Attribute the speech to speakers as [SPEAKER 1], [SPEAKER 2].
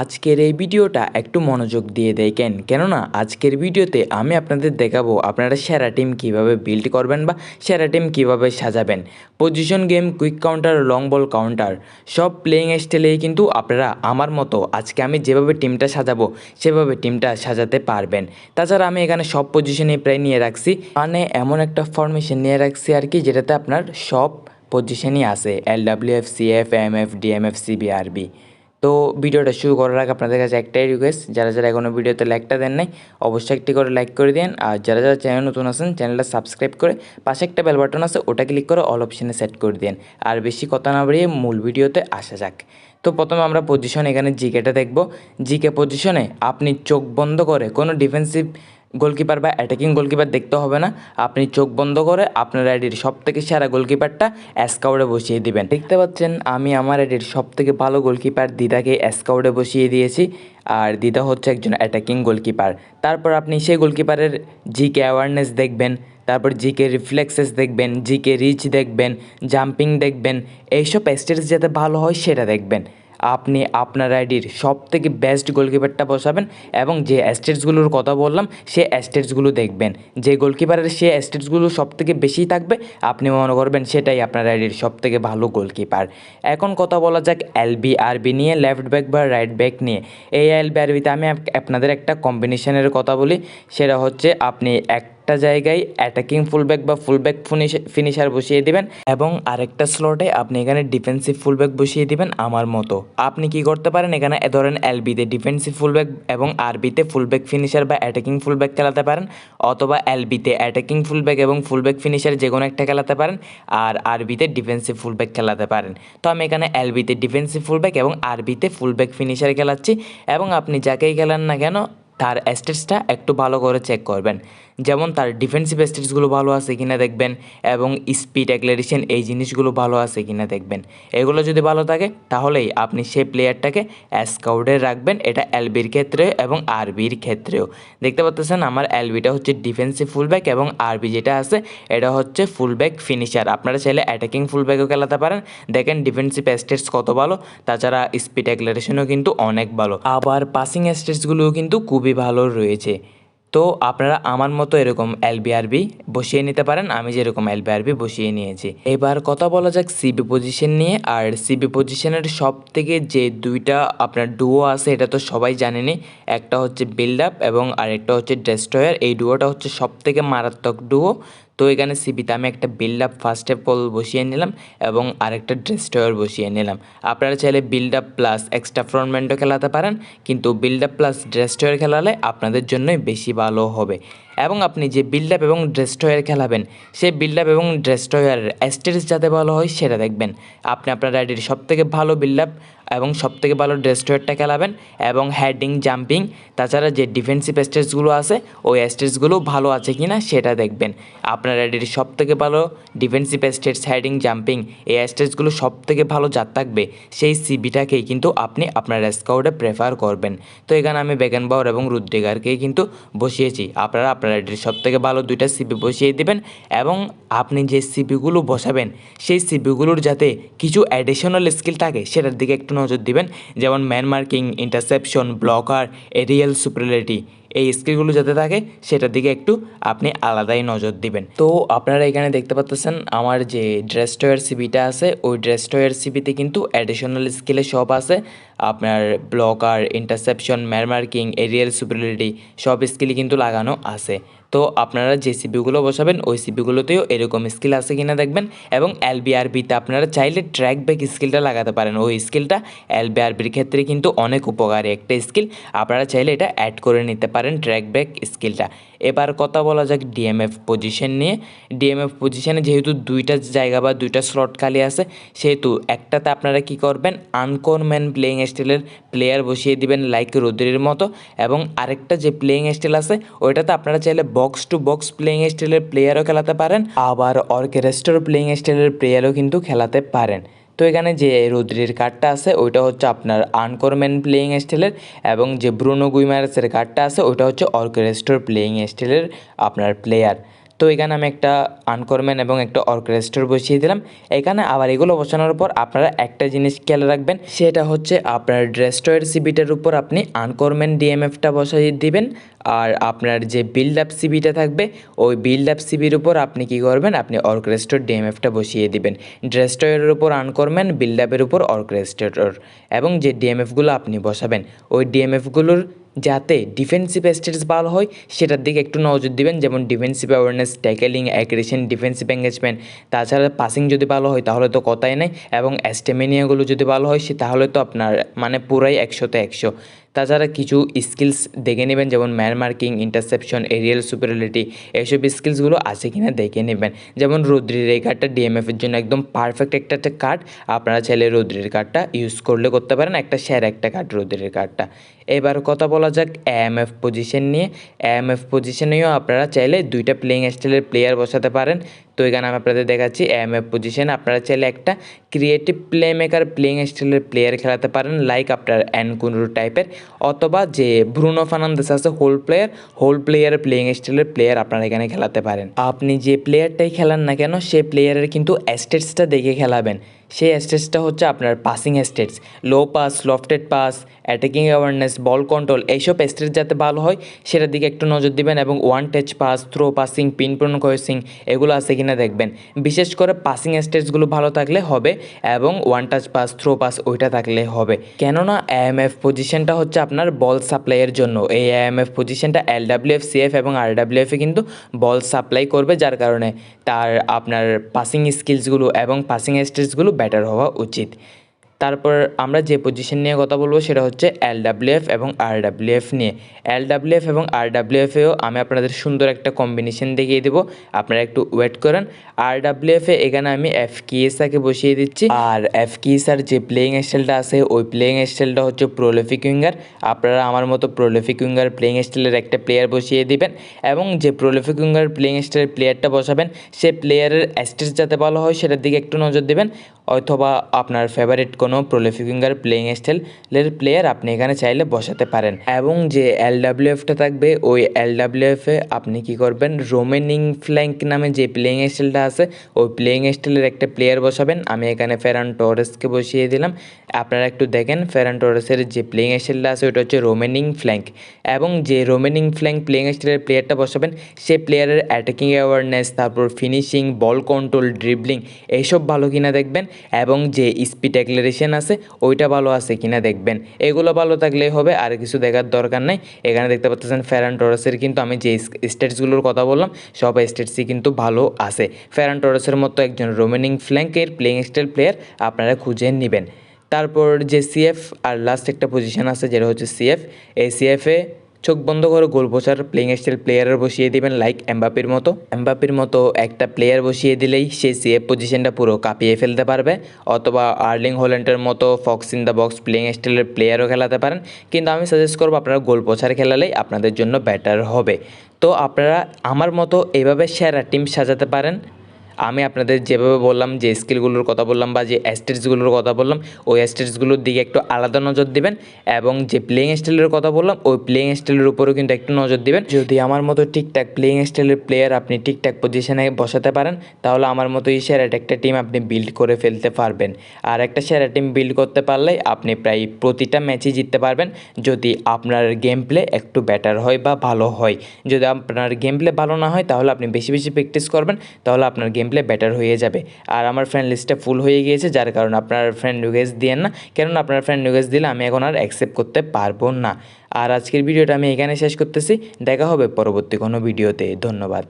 [SPEAKER 1] আজকের এই ভিডিওটা একটু মনোযোগ দিয়ে দেখেন। কেননা আজকের ভিডিওতে আমি আপনাদের দেখাবো আপনারা সেরা টিম কীভাবে বিল্ড করবেন বা সেরা টিম কীভাবে সাজাবেন। Position game, quick counter, long ball counter, সব প্লেয়িং স্টাইলেই কিন্তু আপনারা আমার মতো আজকে আমি যেভাবে টিমটা সাজাবো, সেভাবে টিমটা সাজাতে পারবেন। তাছাড়া আমি এখানে সব পজিশনে প্রায় নিয়ে রাখছি। মানে এমন একটা ফরমেশন নিয়ে রাখছি আর কি, যেটাতে আপনার সব পজিশনই আছে। L W F C F M F DMF CB RB তো ভিডিওটা শুরু করার আগে আপনাদের কাছে একটাই রিকোয়েস্ট যারা যারা এখনও ভিডিওতে লাইকটা দেন নাই, অবশ্যই একটি করে লাইক করে দিন। আর যারা যারা চ্যানেল নতুন আছেন চ্যানেলটা সাবস্ক্রাইব করে পাশে একটা বেল বাটন আছে, ওটা ক্লিক করে অল অপশানে সেট করে দিন। আর বেশি কথা না বাড়িয়ে মূল ভিডিওতে আসা যাক। তো প্রথমে আমরা পজিশন এখানে জিকেটা দেখব। জিকে পজিশনে আপনি চোখ বন্ধ করে কোনো ডিফেন্সিভ গোলকিপার বা অ্যাটাকিং গোলকিপার দেখতে হবে না। আপনি চোখ বন্ধ করে আপনার আইডির সব থেকে সেরা গোলকিপারটা অ্যাসকাউডে বসিয়ে দিবেন। দেখতে পাচ্ছেন, আমি আমার আইডির সব থেকে ভালো গোলকিপার দিদাকে অ্যাসকাউডে বসিয়ে দিয়েছি। আর দিদা হচ্ছে একজন অ্যাটাকিং গোলকিপার। তারপর আপনি সেই গোলকিপারের জিকে অ্যাওয়ারনেস দেখবেন, তারপর জিকে রিফ্লেক্সেস দেখবেন, জিকে রিচ দেখবেন জাম্পিং দেখবেন, এইসব স্টেটস যাতে ভালো হয় সেটা দেখবেন। আপনি আপনার আইডির সব থেকে বেস্ট গোলকিপারটা বসাবেন এবং যে অ্যাস্টেটসগুলোর কথা বললাম, সে অ্যাস্টেটসগুলো দেখবেন। যে গোলকিপারের সে অ্যাস্টেটসগুলো সব থেকে বেশি থাকবে, আপনি মনে করবেন সেটাই আপনার আইডির সব থেকে ভালো গোলকিপার এখন কথা বলা যাক এলবি আরবি নিয়ে লেফট ব্যাক বা রাইট ব্যাক নিয়ে। এই এলবি আরবিতে আমি আপনাদের একটা কম্বিনেশনের কথা বলি, সেটা হচ্ছে আপনি এক একটা জায়গায় অ্যাটাকিং ফুলব্যাক বা ফুলব্যাক ফিনিশার বসিয়ে দিবেন এবং আরেকটা স্লটে আপনি এখানে ডিফেন্সিভ ফুলব্যাক বসিয়ে দিবেন আমার মতো। আপনি কি করতে পারেন? এখানে এ ধরেন এলবিতে ডিফেন্সিভ ফুলব্যাক এবং আরবিতে ফুলব্যাক ফিনিশার বা অ্যাটাকিং ফুলব্যাক খেলাতে পারেন, অথবা এলবিতে অ্যাটাকিং ফুলব্যাক এবং ফুলব্যাক ফিনিশার যে কোনো একটা খেলাতে পারেন, আর আরবিতে ডিফেন্সিভ ফুলব্যাক খেলাতে পারেন। তো আমি এখানে এলবিতে ডিফেন্সিভ ফুলব্যাক এবং আরবিতে ফুলব্যাক ফিনিশার খেলাচ্ছি এবং আপনি যাকেই খেলেন না কেন, তার স্টেটসটা একটু ভালো করে চেক করবেন। যেমন তার ডিফেন্সিভ স্টেটসগুলো ভালো আছে কিনা দেখবেন, এবং স্পিড অ্যাক্লারেশন এই জিনিসগুলো ভালো আছে কিনা দেখবেন। এগুলো যদি ভালো থাকে, তাহলেই আপনি সেই প্লেয়ারটাকে স্কাউডে রাখবেন। এটা এলবির ক্ষেত্রে এবং আরবির ক্ষেত্রেও। দেখতে পাচ্ছেন আমার এলবিটা হচ্ছে ডিফেন্সিভ ফুলব্যাক এবং আরবি যেটা আছে, এটা হচ্ছে ফুলব্যাক ফিনিশার আপনারা চাইলে অ্যাটাকিং ফুলব্যাকও খেলাতে পারেন। দেখেন ডিফেন্সিভ স্টেটস কত ভালো, তাছাড়া স্পিড অ্যাক্লারেশনও কিন্তু অনেক ভালো। আবার পাসিং স্টেটসগুলোও কিন্তু খুবই ভালো রয়েছে। তো আপনারা আমার মতো এরকম এলবিআরবি বসিয়ে নিতে পারেন, আমি যেরকম এলবিআরবি বসিয়ে নিয়েছি। এবার কথা বলা যাক সিবি পজিশন নিয়ে, আর সিবি পজিশনের সব থেকে যে দুইটা আপনার ডুও আছে, এটা তো সবাই জানেনি। একটা হচ্ছে বিল্ড আপ এবং আরেকটা হচ্ছে ডেস্ট্রয়ার এই ডুয়োটা হচ্ছে সব থেকে মারাত্মক ডুও তো এখানে সিবিতে আমি একটা বিল্ড আপ ফার্স্ট অল বসিয়ে নিলাম এবং আরেকটা ড্রেস টয়ার বসিয়ে নিলাম। আপনারা চাইলে বিল্ড আপ প্লাস এক্সট্রা ফ্রন্টম্যান্টও খেলাতে পারেন, কিন্তু build up plus destroyer খেলালে আপনাদের জন্যই বেশি ভালো হবে। এবং আপনি যে বিল্ড আপ এবং ড্রেস্টয়ার খেলাবেন, সেই বিল্ড আপ এবং ড্রেস্টয়ারের স্টেটাস যাতে ভালো হয় সেটা দেখবেন। আপনি আপনার রাইডের সব থেকে ভালো বিল্ড আপ এবং সব থেকে ভালো ড্রেস্টয়ারটা খেলাবেন এবং হেডিং জাম্পিং তাছাড়া যে ডিফেন্সিভ স্টেটসগুলো আছে, ওই স্টেটসগুলো ভালো আছে কি না সেটা দেখবেন। আপনার আইডির সব থেকে ভালো ডিফেন্সিভ স্টেটস হেডিং জাম্পিং এই স্টেটসগুলো সব থেকে ভালো যার থাকবে, সেই সিবিটাকেই কিন্তু আপনি আপনার স্কাউটে প্রেফার করবেন। তো এখানে আমি বেগান বাউর এবং রুদ্রিগারকেই কিন্তু বসিয়েছি। আপনারা আপনার এটির সব থেকে ভালো দুইটা সিপি বসিয়ে দেবেন এবং আপনি যে সিপিগুলো বসাবেন, সেই সিপিগুলোর যাতে কিছু অ্যাডিশনাল স্কিল থাকে, সেটার দিকে একটু নজর দিবেন। যেমন man marking interception blocker aerial superiority এই স্কিলগুলো যাতে থাকে, সেটার দিকে একটু আপনি আলাদাই নজর দিবেন। তো আপনারা এখানে দেখতে পাচ্ছেন আমার যে ড্রেস্টয়ার সিবিটা আছে, ওই ড্রেস্টয়ার সিবিতে কিন্তু অ্যাডিশনাল স্কিলে সব আছে। আপনার blocker interception man marking aerial superiority সব স্কিলই কিন্তু লাগানো আছে। তো আপনারা যে সিপিগুলো বসাবেন, ওই সিপিগুলোতেও এরকম স্কিল আছে কিনা দেখবেন এবং এলবিআরবিতে আপনারা চাইলে ট্র্যাক ব্যাক স্কিলটা লাগাতে পারেন। ওই স্কিলটা এলবিআরবির ক্ষেত্রে কিন্তু অনেক উপকারী একটা স্কিল। আপনারা চাইলে এটা অ্যাড করে নিতে পারেন ট্র্যাক ব্যাক স্কিলটা। এবার কথা বলা যাক ডিএমএফ পজিশন নিয়ে। ডিএমএফ পজিশনে যেহেতু দুইটা জায়গা বা দুইটা স্লট খালি আছে, সেহেতু একটাতে আপনারা কি করবেন আনকনম্যান প্লেয়িং স্টাইলের প্লেয়ার বসিয়ে দিবেন লাইক রুদ্রের মতো এবং আরেকটা যে প্লেয়িং স্টাইল আছে, ওইটাতে আপনারা চাইলে বক্স টু বক্স প্লেয়িং স্টাইলের প্লেয়ারও খেলাতে পারেন, আবার অর্কেস্ট্রার প্লেয়িং স্টাইলের প্লেয়ারও কিন্তু খেলাতে পারেন। তো এখানে যে রুদ্রির কার্ডটা আছে, ওইটা হচ্ছে আপনার আনকরম্যান প্লেয়িং স্টাইলের এবং যে ব্রুনো গুইমার্সের কার্ডটা আছে, ওইটা হচ্ছে অর্কেস্ট্রার প্লেয়িং স্টাইলের আপনার প্লেয়ার তো এখানে আমি একটা আনকরম্যান এবং একটা অর্কেস্ট্রার বসিয়ে দিলাম। এখানে আবার এগুলো বসানোর পর আপনারা একটা জিনিস খেয়াল রাখবেন, সেটা হচ্ছে আপনার ড্রেস্টয়ের সিবিটার উপর আপনি আনকরম্যান ডিএমএফটা বসাই দিবেন। আর আপনার যে বিল্ড আপ সিবিটা থাকবে, ওই বিল্ড আপ সিবির উপর আপনি কি করবেন? আপনি অর্কেস্ট্রার ডিএমএফটা বসিয়ে দিবেন। ড্রেস্টয়ের উপর আর্ন করবেন বিল্ড আপের উপর অর্কেস্ট্রেটর এবং যে ডিএমএফগুলো আপনি বসাবেন, ওই ডিএমএফগুলোর যাতে ডিফেন্সিভ স্টেটস ভালো হয়, সেটার দিকে একটু নজর দিবেন। যেমন defensive awareness tackling aggression defensive engagement তাছাড়া পাসিং যদি ভালো হয়, তাহলে তো কথাই নেই। এবং অ্যাস্টেমিনিয়াগুলো যদি ভালো হয়, সে তাহলে তো আপনার মানে পুরাই একশোতে একশো। তাছাড়া কিছু স্কিলস দেখে নেবেন, যেমন man marking interception aerial superiority এইসব স্কিলসগুলো আছে কিনা দেখে নেবেন। যেমন রৌদ্রির এই কার্ডটা ডিএমএফের জন্য একদম পারফেক্ট একটা একটা কার্ড আপনারা চাইলে রৌদ্রির কার্ডটা ইউজ করলে করতে পারেন, একটা শেয়ার একটা কার্ড রৌদ্রির কার্ডটা এবার কথা বলা যাক এএমএফ পজিশন নিয়ে। এএমএফ পজিশনেও আপনারা চাইলে দুইটা প্লেইং স্টাইলের প্লেয়ার বসাতে পারেন। তো এখানে আমি আপনাদের দেখাচ্ছি এম এফ পজিশন আপনারা চাইলে একটা ক্রিয়েটিভ প্লে মেকার প্লেইং স্টাইলের প্লেয়ার খেলাতে পারেন লাইক আপনার অ্যানকুনুর টাইপের অথবা যে ব্রুনো ফার্নান্দেস আছে hole player hole player playing স্টাইলের প্লেয়ার আপনারা এখানে খেলাতে পারেন। আপনি যে প্লেয়ারটাই খেলান না কেন, সে প্লেয়ারের কিন্তু অ্যাস্টেটসটা দেখে খেলাবেন। সেই স্টেটসটা হচ্ছে আপনার passing stats low pass lofted pass attacking awareness ball control এইসব স্টেট যাতে ভালো হয়, সেটার দিকে একটু নজর দিবেন এবং one touch pass through passing pinpoint crossing এগুলো আছে কিনা দেখবেন। বিশেষ করে পাসিং স্টেটসগুলো ভালো থাকলে হবে এবং one touch pass through pass ওইটা থাকলে হবে। কেননা এএমএফ পজিশনটা হচ্ছে আপনার বল সাপ্লাইয়ের জন্য। এই এএমএফ পজিশনটা এল ডাব্লিউএফ সিএফ এবং আর ডাব্লিউএফে কিন্তু বল সাপ্লাই করবে, যার কারণে তার আপনার পাসিং স্কিলসগুলো এবং পাসিং স্টেটসগুলো বেটার হওয়া উচিত। তারপর আমরা যে পজিশন নিয়ে কথা বলব সেটা হচ্ছে এল এবং আর নিয়ে। এল এবং আর ডাব্লিউএফেও আমি আপনাদের সুন্দর একটা কম্বিনেশন দেখিয়ে দেবো। আপনারা একটু ওয়েট করেন। আর ডাব্লিউএফে এখানে আমি এফ কিএসআকে বসিয়ে দিচ্ছি। আর এফ কিএসআর যে প্লেয়িং স্টাইলটা আছে, ওই প্লেয়িং স্টাইলটা হচ্ছে প্রোলিফিক উইঙ্গার আপনারা আমার মতো প্রোলিফিক উইঙ্গার প্লেয়িং স্টাইলের একটা প্লেয়ার বসিয়ে দিবেন এবং যে প্রোলিফিক উইঙ্গার প্লেয়িং স্টাইলের প্লেয়ারটা বসাবেন, সে প্লেয়ারের স্টেজ যাতে ভালো হয়, সেটার দিকে একটু নজর দেবেন। অথবা আপনার ফেভারিট কোনো প্রোলিফিক উইঙ্গার প্লেইং স্টাইলের প্লেয়ার আপনি এখানে চাইলে বসাতে পারেন। এবং যে এল ডাব্লিউএফটা থাকবে, ওই এল ডাব্লিউএফে আপনি কি করবেন? রোমেনিং ফ্ল্যাঙ্ক নামে যে প্লেইং স্টাইলটা আছে, ওই প্লেইং স্টাইলের একটা প্লেয়ার বসাবেন। আমি এখানে ফেরান টরেসকে বসিয়ে দিলাম। আপনারা একটু দেখেন ফেরান টরেসের যে প্লেইং স্টাইলটা আছে ওটা হচ্ছে রোমেনিং ফ্ল্যাঙ্ক এবং যে রোমেনিং ফ্ল্যাঙ্ক প্লেইং স্টাইলের প্লেয়ারটা বসাবেন, সে প্লেয়ারের অ্যাটাকিং অ্যাওয়ারনেস তারপর ফিনিশিং বল কন্ট্রোল ড্রিবলিং এইসব ভালো কিনা দেখবেন। এবং যে স্পিড অ্যাক্লারেশন আছে, ওইটা ভালো আছে কিনা দেখবেন। এগুলো ভালো থাকলেই হবে, আর কিছু দেখার দরকার নাই। এখানে দেখতে পাচ্ছেন ফেরান টরেসের কিন্তু আমি যে স্টেটসগুলোর কথা বললাম, সব স্টেটসই কিন্তু ভালো আছে। ফেরান টরেসের মতো একজন রোমেনিং ফ্ল্যাঙ্কের প্লেইং স্টাইল প্লেয়ার আপনারা খুঁজে নেবেন। তারপর যে সিএফ আর লাস্ট একটা পজিশন আছে, যেটা হচ্ছে সিএফ এই সিএফে চোখ বন্ধ করে, গোল বসার প্লেইং স্টাইল প্লেয়ার বসিয়ে দিবেন লাইক এমবাপির মতো। এমবাপির মতো একটা প্লেয়ার বসিয়ে দিলেই সে সিএফ পজিশনটা পুরো কাঁপিয়ে ফেলতে পারবে। অথবা আর্লিং হোল্যান্ডের মতো fox in the box playing স্টাইলের প্লেয়ারও খেলাতে পারেন। কিন্তু আমি সাজেস্ট করব আপনারা গোল পোছার খেলালেই আপনাদের জন্য বেটার হবে। তো আপনারা আমার মতো এভাবে সেরা টিম সাজাতে পারেন। আমি আপনাদের যেভাবে বললাম যে স্কিলগুলোর কথা বললাম বা যে অ্যাস্টেটসগুলোর কথা বললাম, ওই অ্যাস্টেটসগুলোর দিকে একটু আলাদা নজর দেবেন এবং যে প্লেইং স্টাইলের কথা বললাম, ওই প্লেইং স্টাইলের উপরেও কিন্তু একটু নজর দেবেন। যদি আমার মতো ঠিকঠাক প্লেইং স্টাইলের প্লেয়ার আপনি ঠিকঠাক পজিশনে বসাতে পারেন, তাহলে আমার মতো এই সেরাট একটা টিম আপনি বিল্ড করে ফেলতে পারবেন। আর একটা সেরা টিম বিল্ড করতে পারলে আপনি প্রায় প্রতিটা ম্যাচই জিততে পারবেন। যদি আপনার গেম প্লে একটু বেটার হয় বা ভালো হয়। যদি আপনার গেম প্লে ভালো না হয়, তাহলে আপনি বেশি বেশি প্র্যাকটিস করবেন, তাহলে আপনার গেম প্লে বেটার হয়ে যাবে। আর আমার ফ্রেন্ড লিস্টটা ফুল হয়ে গিয়েছে, যার কারণে আপনার ফ্রেন্ড রিকোয়েস্ট দিয়েন না। কেননা আপনার ফ্রেন্ড রিকোয়েস্ট দিলে আমি এখন আর অ্যাকসেপ্ট করতে পারব না। আর আজকের ভিডিওটা আমি এখানে শেষ করতেছি। দেখা হবে পরবর্তী কোনো ভিডিওতে ধন্যবাদ।